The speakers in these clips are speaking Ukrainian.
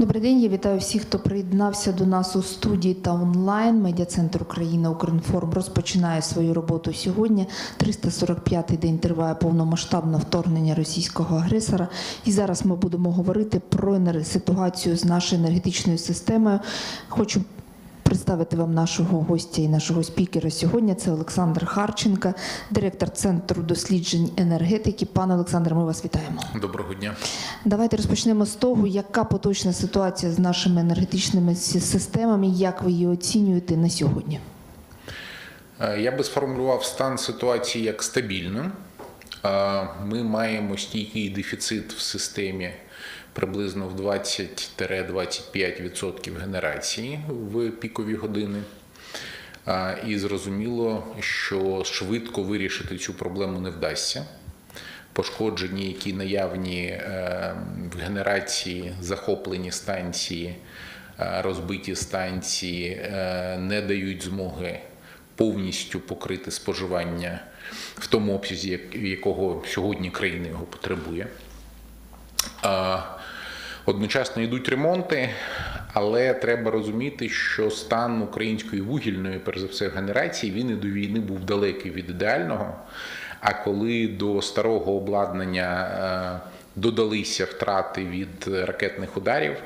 Добрий день, я вітаю всіх, хто приєднався до нас у студії та онлайн. Медіа-центр Україна Укрінформ розпочинає свою роботу сьогодні. 345-й день триває повномасштабне вторгнення російського агресора. І зараз ми будемо говорити про ситуацію з нашою енергетичною системою. Хочу представити вам нашого гостя і нашого спікера сьогодні. Це Олександр Харченко, директор Центру досліджень енергетики. Пане Олександре, ми вас вітаємо. Доброго дня. Давайте розпочнемо з того, яка поточна ситуація з нашими енергетичними системами, як ви її оцінюєте на сьогодні? Е, Я би сформулював стан ситуації як стабільним. Е, Ми маємо стійкий дефіцит в системі приблизно в 20-25% генерації в пікові години. І зрозуміло, що швидко вирішити цю проблему не вдасться. Пошкоджені, які наявні е, в генерації, захоплені станції, е, розбиті станції е, не дають змоги повністю покрити споживання в тому обсязі, як- якого сьогодні країна його потребує. Одночасно йдуть ремонти, але треба розуміти, що стан української вугільної, перш за все, генерації, він і до війни був далекий від ідеального. А коли до старого обладнання е, додалися втрати від ракетних ударів,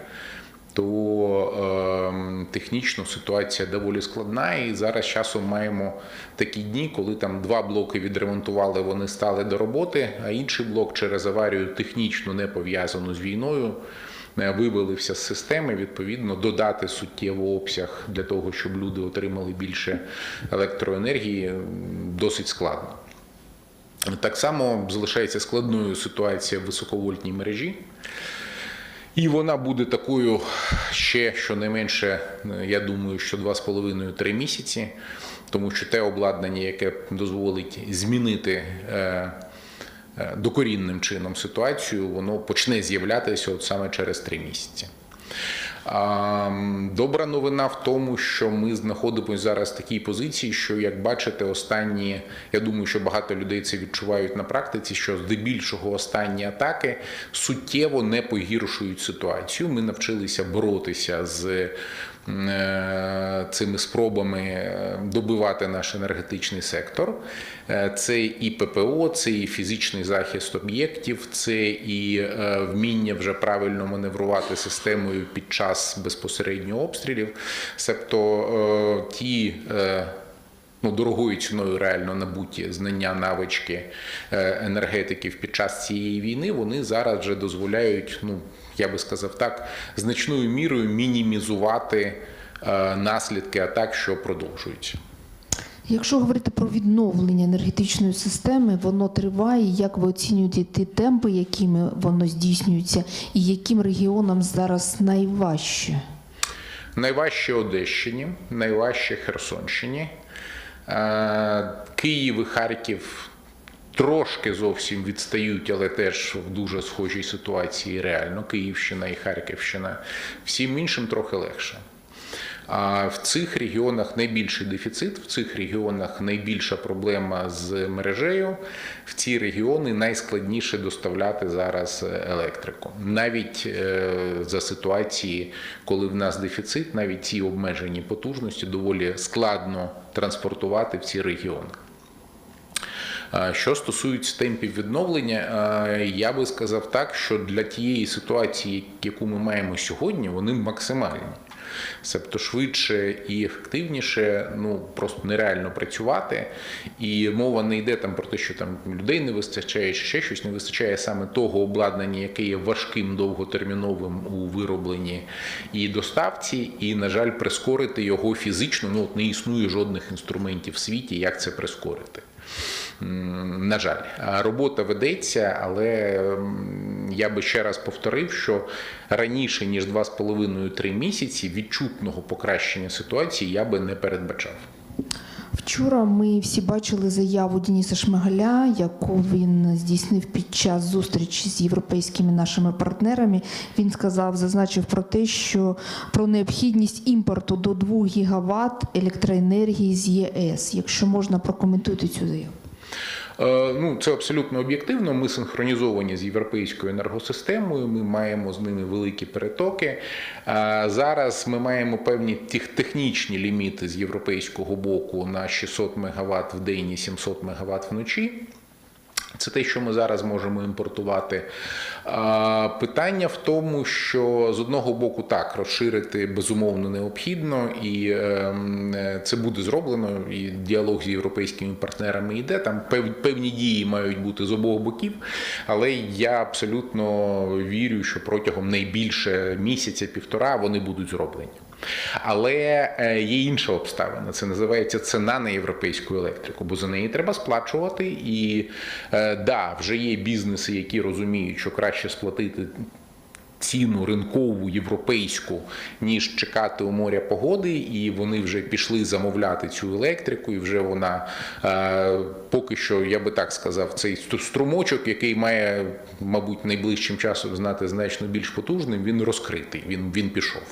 то е, технічно ситуація доволі складна, і зараз часом маємо такі дні, коли там два блоки відремонтували, вони стали до роботи, а інший блок через аварію технічно не пов'язану з війною. е, Вивалився з системи, відповідно, додати суттєво обсяг для того, щоб люди отримали більше електроенергії, досить складно. Так само залишається складною ситуація в високовольтній мережі. І вона буде такою ще щонайменше, е, я думаю, що 2,5-3 місяці, тому що те обладнання, яке дозволить змінити е, е, докорінним чином ситуацію, воно почне з'являтися от саме через 3 місяці. Добра новина в тому, що ми знаходимося зараз в такій позиції, що як бачите, останні, я думаю, що багато людей це відчувають на практиці, що здебільшого останні атаки суттєво не погіршують ситуацію. Ми навчилися боротися з е, цими спробами е, добивати наш енергетичний сектор. Е, Це і ППО, це і фізичний захист об'єктів, це і вміння вже правильно маневрувати системою під час безпосередньо обстрілів. Себто е, ті. е, Ну, дорогою ціною реально набуті знання, навички е, енергетиків під час цієї війни, вони зараз вже дозволяють, ну я би сказав так, значною мірою мінімізувати наслідки атак, що продовжуються. Якщо говорити про відновлення енергетичної системи, воно триває. Як ви оцінюєте ті темпи, якими воно здійснюється, і яким регіонам зараз найважче? Найважче Одещині, найважче Херсонщині. Е, Київ і Харків трошки зовсім відстають, але теж в дуже схожій ситуації реально. Київщина і Харківщина. Всім іншим трохи легше. А в цих регіонах найбільший дефіцит, в цих регіонах найбільша проблема з мережею. В ці регіони найскладніше доставляти зараз електрику. Навіть е, за ситуації, коли в нас дефіцит, навіть ці обмежені потужності доволі складно транспортувати в ці регіони. Що стосується темпів відновлення, я би сказав так, що для тієї ситуації, яку ми маємо сьогодні, вони максимальні. Себто швидше і ефективніше, ну просто нереально працювати. І мова не йде там про те, що там людей не вистачає, чи ще щось не вистачає саме того обладнання, яке є важким довготерміновим у виробленні і доставці, і, на жаль, прискорити його фізично. Ну от не існує жодних інструментів в світі, як це прискорити. На жаль, робота ведеться, але я би ще раз повторив, що раніше ніж 2,5-3 місяці відчутного покращення ситуації я би не передбачав. Вчора ми всі бачили заяву Дениса Шмигаля, яку він здійснив під час зустрічі з європейськими нашими партнерами. Він сказав, зазначив про те, що про необхідність імпорту до 2 гігават електроенергії з ЄС. Якщо можна прокоментуйте цю заяву. Е, Ну, це абсолютно об'єктивно. Ми синхронізовані з європейською енергосистемою. Ми маємо з ними великі перетоки. Е, Зараз ми маємо певні тех- технічні ліміти з європейського боку на 600 МВт в день і 700 МВт вночі. Це те, що ми зараз можемо імпортувати. Питання в тому, що з одного боку так розширити безумовно необхідно, і ем, це буде зроблено. І діалог з європейськими партнерами йде. Там пев- певні дії мають бути з обох боків. Але я абсолютно вірю, що протягом найбільше місяця-півтора вони будуть зроблені. Але е, є інша обставина. Це називається ціна на європейську електрику, бо за неї треба сплачувати. І е, да, вже є бізнеси, які розуміють, що краще сплатити. Ціну ринкову європейську, ніж чекати у моря погоди, і вони вже пішли замовляти цю електрику, і вже вона е, поки що, я би так сказав, цей стру- струмочок, який має, мабуть, найближчим часом знати значно більш потужним, він розкритий. Він, він пішов.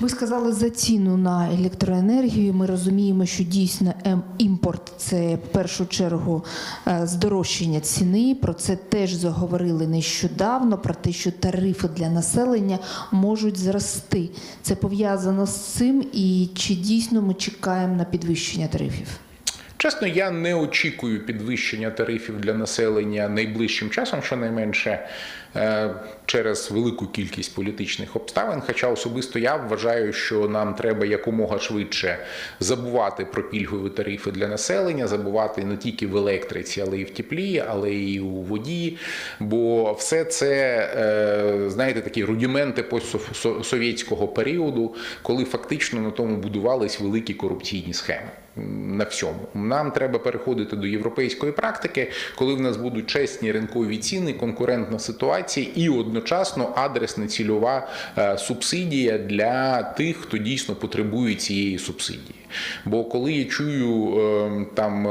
Ви сказали за ціну на електроенергію. Ми розуміємо, що дійсно ем, імпорт це в першу чергу е, здорожчання ціни. Про це теж заговорили нещодавно. Про те, що тарифи для населення можуть зрости. Це пов'язано з цим, і чи дійсно ми чекаємо на підвищення тарифів? Чесно, я не очікую підвищення тарифів для населення найближчим часом, щонайменше через велику кількість політичних обставин. Хоча особисто я вважаю, що нам треба якомога швидше забувати про пільгові тарифи для населення, забувати не тільки в електриці, але й в теплі, але й у воді. Бо все це, е, знаєте, такі рудіменти постсовєтського періоду, коли фактично на тому будувались великі корупційні схеми на всьому. Нам треба переходити до європейської практики, коли в нас будуть чесні ринкові ціни, конкурентна ситуація і одночасно адресна цільова е, субсидія для тих, хто дійсно потребує цієї субсидії. Бо коли я чую е, там е,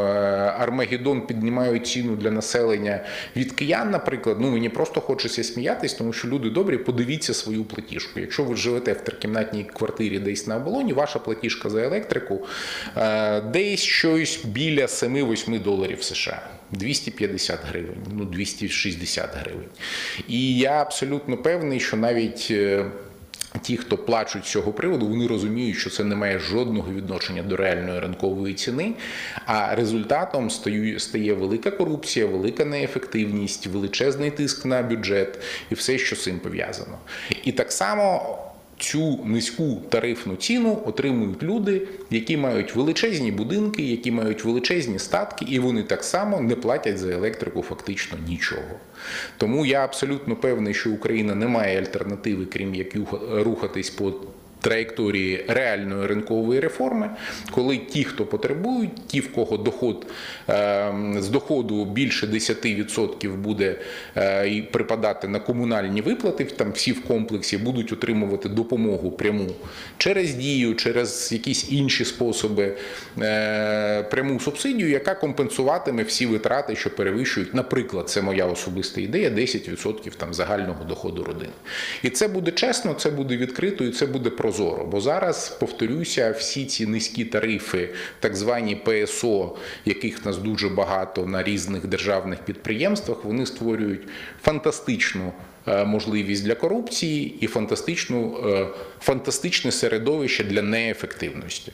Армагеддон піднімають ціну для населення від киян, наприклад, ну мені просто хочеться сміятись, тому що люди добрі, подивіться свою платіжку. Якщо ви живете в трикімнатній квартирі десь на оболоні, ваша платіжка за електрику десь щось біля 7-8 доларів США. 250 гривень, ну 260 гривень. І я абсолютно певний, що навіть. е, Ті, хто плачуть з цього приводу, вони розуміють, що це не має жодного відношення до реальної ринкової ціни. А результатом стає велика корупція, велика неефективність, величезний тиск на бюджет і все, що з цим пов'язано. І так само. Цю низьку тарифну ціну отримують люди, які мають величезні будинки, які мають величезні статки, і вони так само не платять за електрику фактично нічого. Тому я абсолютно певний, що Україна не має альтернативи, крім як рухатись по траєкторії реальної ринкової реформи, коли ті, хто потребують, ті, в кого доход е, з доходу більше 10% буде е, припадати на комунальні виплати, там всі в комплексі будуть отримувати допомогу пряму через дію, через якісь інші способи, е, пряму субсидію, яка компенсуватиме всі витрати, що перевищують, наприклад, це моя особиста ідея, 10% там загального доходу родини. І це буде чесно, це буде відкрито і це буде прозоро. Бо зараз, повторюся, всі ці низькі тарифи, так звані ПСО, яких нас дуже багато на різних державних підприємствах, вони створюють фантастичну е, можливість для корупції і фантастичну, е, фантастичне середовище для неефективності.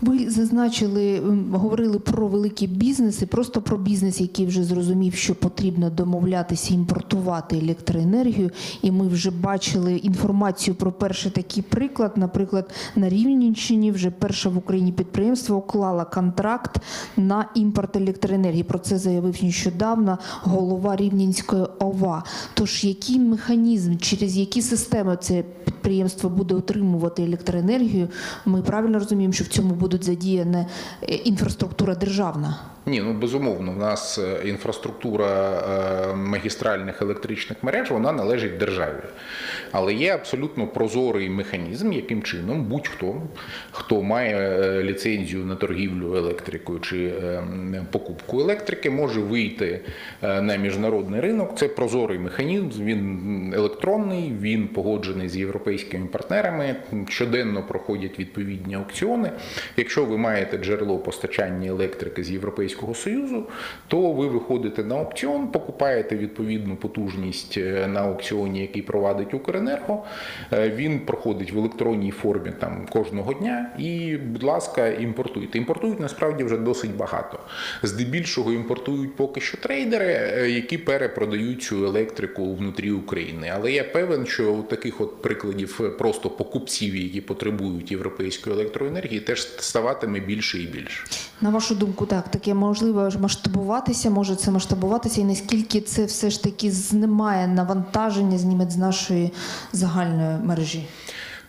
Ви зазначили, говорили про великі бізнеси, просто про бізнес, який вже зрозумів, що потрібно домовлятися імпортувати електроенергію. І ми вже бачили інформацію про перший такий приклад. Наприклад, на Рівненщині вже перше в Україні підприємство уклало контракт на імпорт електроенергії. Про це заявив нещодавно голова Рівненської ОВА. Тож який механізм, через які системи це підприємство буде отримувати електроенергію? Ми правильно розуміємо, що в цьому будуть задіяна е, інфраструктура державна. Ні, ну безумовно, в нас е, інфраструктура е, магістральних електричних мереж вона належить державі. Але є абсолютно прозорий механізм, яким чином будь-хто, хто має е, ліцензію на торгівлю електрикою чи покупку електрики, може вийти на міжнародний ринок. Це прозорий механізм, він електронний, він погоджений з європейськими партнерами. Щоденно проходять відповідні аукціони. Якщо ви маєте джерело постачання електрики з європейського Європейського Союзу, то ви виходите на аукціон, покупаєте відповідну потужність е, на аукціоні, який провадить Укренерго. Е, Він проходить в електронній формі там кожного дня. І, будь ласка, імпортуйте. Імпортують насправді вже досить багато. Здебільшого імпортують поки що трейдери, е, які перепродають цю електрику внутрі України. Але я певен, що таких от прикладів просто покупців, які потребують європейської електроенергії, теж ставатиме більше і більше. На вашу думку, так таке можливо масштабуватися, може це масштабуватися, і наскільки це все ж таки знімає навантаження, зніме з нашої загальної мережі?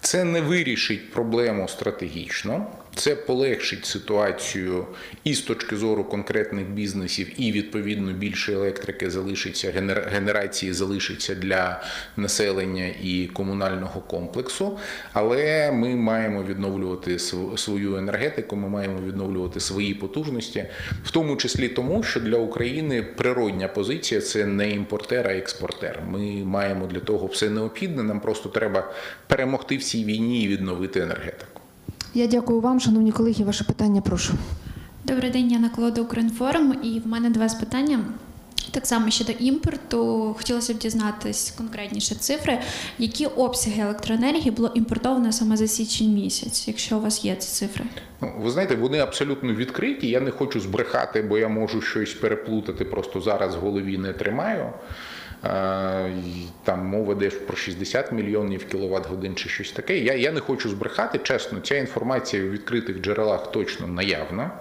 Це не вирішить проблему стратегічно, це полегшить ситуацію і з точки зору конкретних бізнесів, і відповідно більше електрики залишиться, генер- генерації залишиться для населення і комунального комплексу. Але ми маємо відновлювати свою енергетику, ми маємо відновлювати свої потужності, в тому числі тому, що для України природня позиція це не імпортер, а експортер. Ми маємо для того все необхідне. Нам просто треба перемогти в цій війні і відновити енергетику. Я дякую вам, шановні колеги. Ваше питання, прошу. Добрий день, я Наколода Укрінформ, і в мене два запитання. Так само щодо імпорту, хотілося б дізнатись конкретніше цифри, які обсяги електроенергії було імпортовано саме за січень місяць, якщо у вас є ці цифри. Ну, ви знаєте, вони абсолютно відкриті. Я не хочу збрехати, бо я можу щось переплутати, просто зараз в голові не тримаю. Там мова йде про 60 мільйонів кіловат годин чи щось таке. Я, я не хочу збрехати. Чесно, ця інформація у відкритих джерелах точно наявна.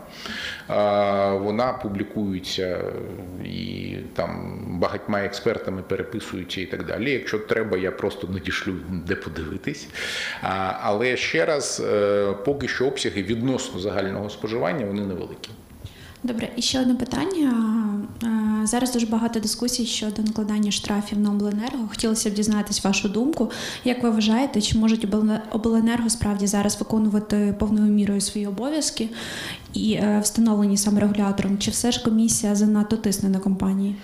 Вона публікується і там багатьма експертами переписується і так далі. Якщо треба, я просто надішлю, де подивитись. Але ще раз, е, поки що обсяги відносно загального споживання вони невеликі. Добре, і ще одне питання. Зараз дуже багато дискусій щодо накладання штрафів на обленерго. Хотілося б дізнатись вашу думку. Як ви вважаєте, чи можуть Облене- обленерго справді зараз виконувати повною мірою свої обов'язки і е, встановлені саме регулятором? Чи все ж комісія занадто тисне на компанії?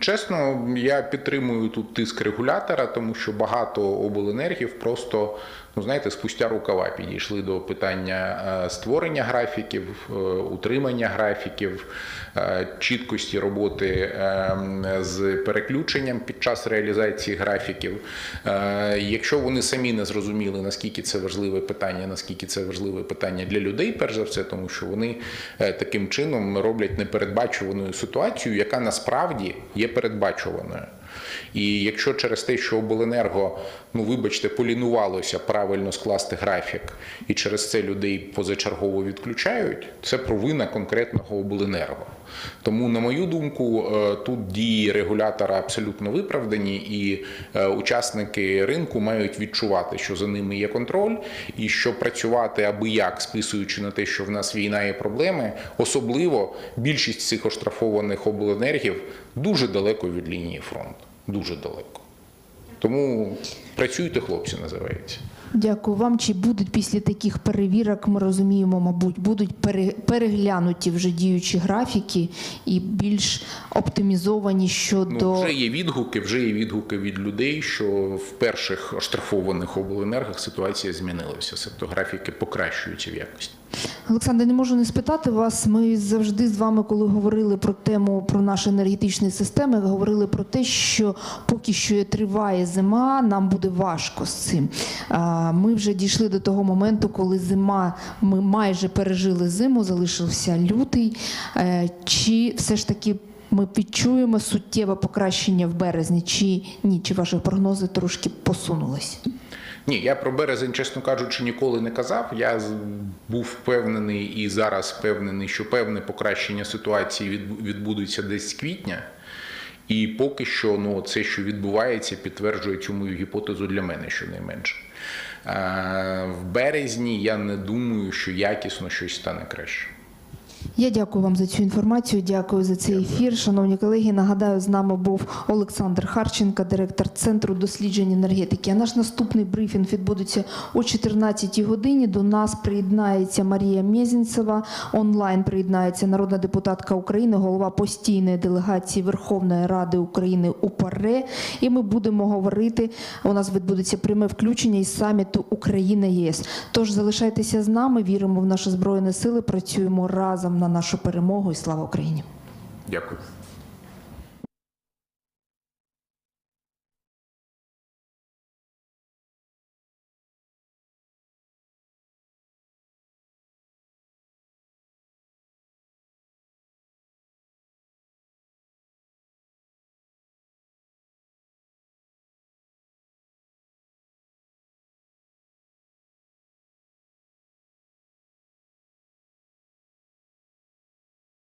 Чесно, я підтримую тут тиск регулятора, тому що багато обленергів просто, ну знаєте, спустя рукава підійшли до питання е, створення графіків, е, утримання графіків, е, чіткості роботи з переключенням під час реалізації графіків. Якщо вони самі не зрозуміли, наскільки це важливе питання, наскільки це важливе питання для людей, перш за все, тому що вони таким чином роблять непередбачуваною ситуацію, яка насправді є передбачуваною. І якщо через те, що обленерго, ну вибачте, полінувалося правильно скласти графік, і через це людей позачергово відключають, це провина конкретного обленерго. Тому, на мою думку, е, тут дії регулятора абсолютно виправдані, і е, учасники ринку мають відчувати, що за ними є контроль, і що працювати аби як, списуючи на те, що в нас війна і проблеми, особливо більшість цих оштрафованих обленергів дуже далеко від лінії фронту. Дуже далеко. Тому працюйте, хлопці, називається. Дякую вам. Чи будуть після таких перевірок, ми розуміємо, мабуть, будуть пере- переглянуті вже діючі графіки і більш оптимізовані щодо Ну, вже є відгуки, вже є відгуки від людей, що в перших оштрафованих обленергах ситуація змінилася. Тобто графіки покращуються в якості. Олександр, не можу не спитати вас. Ми завжди з вами, коли говорили про тему про наші енергетичні системи, говорили про те, що поки що триває зима, нам буде важко з цим. Ми вже дійшли до того моменту, коли зима, ми майже пережили зиму, залишився лютий. Е, Чи все ж таки ми відчуємо суттєве покращення в березні, чи ні? Чи ваші прогнози трошки посунулись? Ні, я про березень, чесно кажучи, ніколи не казав. Я був впевнений і зараз впевнений, що певне покращення ситуації відбудеться десь з квітня. І поки що ну, це, що відбувається, підтверджує цю мою гіпотезу для мене щонайменше. В березні я не думаю, що якісно щось стане краще. Я дякую вам за цю інформацію. Дякую за цей ефір. Шановні колеги, нагадаю, з нами був Олександр Харченко, директор Центру досліджень енергетики. А наш наступний брифінг відбудеться о 14 годині. До нас приєднається Марія Мєзінцева. Онлайн приєднається народна депутатка України, голова постійної делегації Верховної Ради України у ПАРЕ. І ми будемо говорити. У нас відбудеться пряме включення із саміту Україна ЄС. Тож залишайтеся з нами. Віримо в наші збройні сили. Працюємо разом на нашу перемогу і слава Україні. Дякую.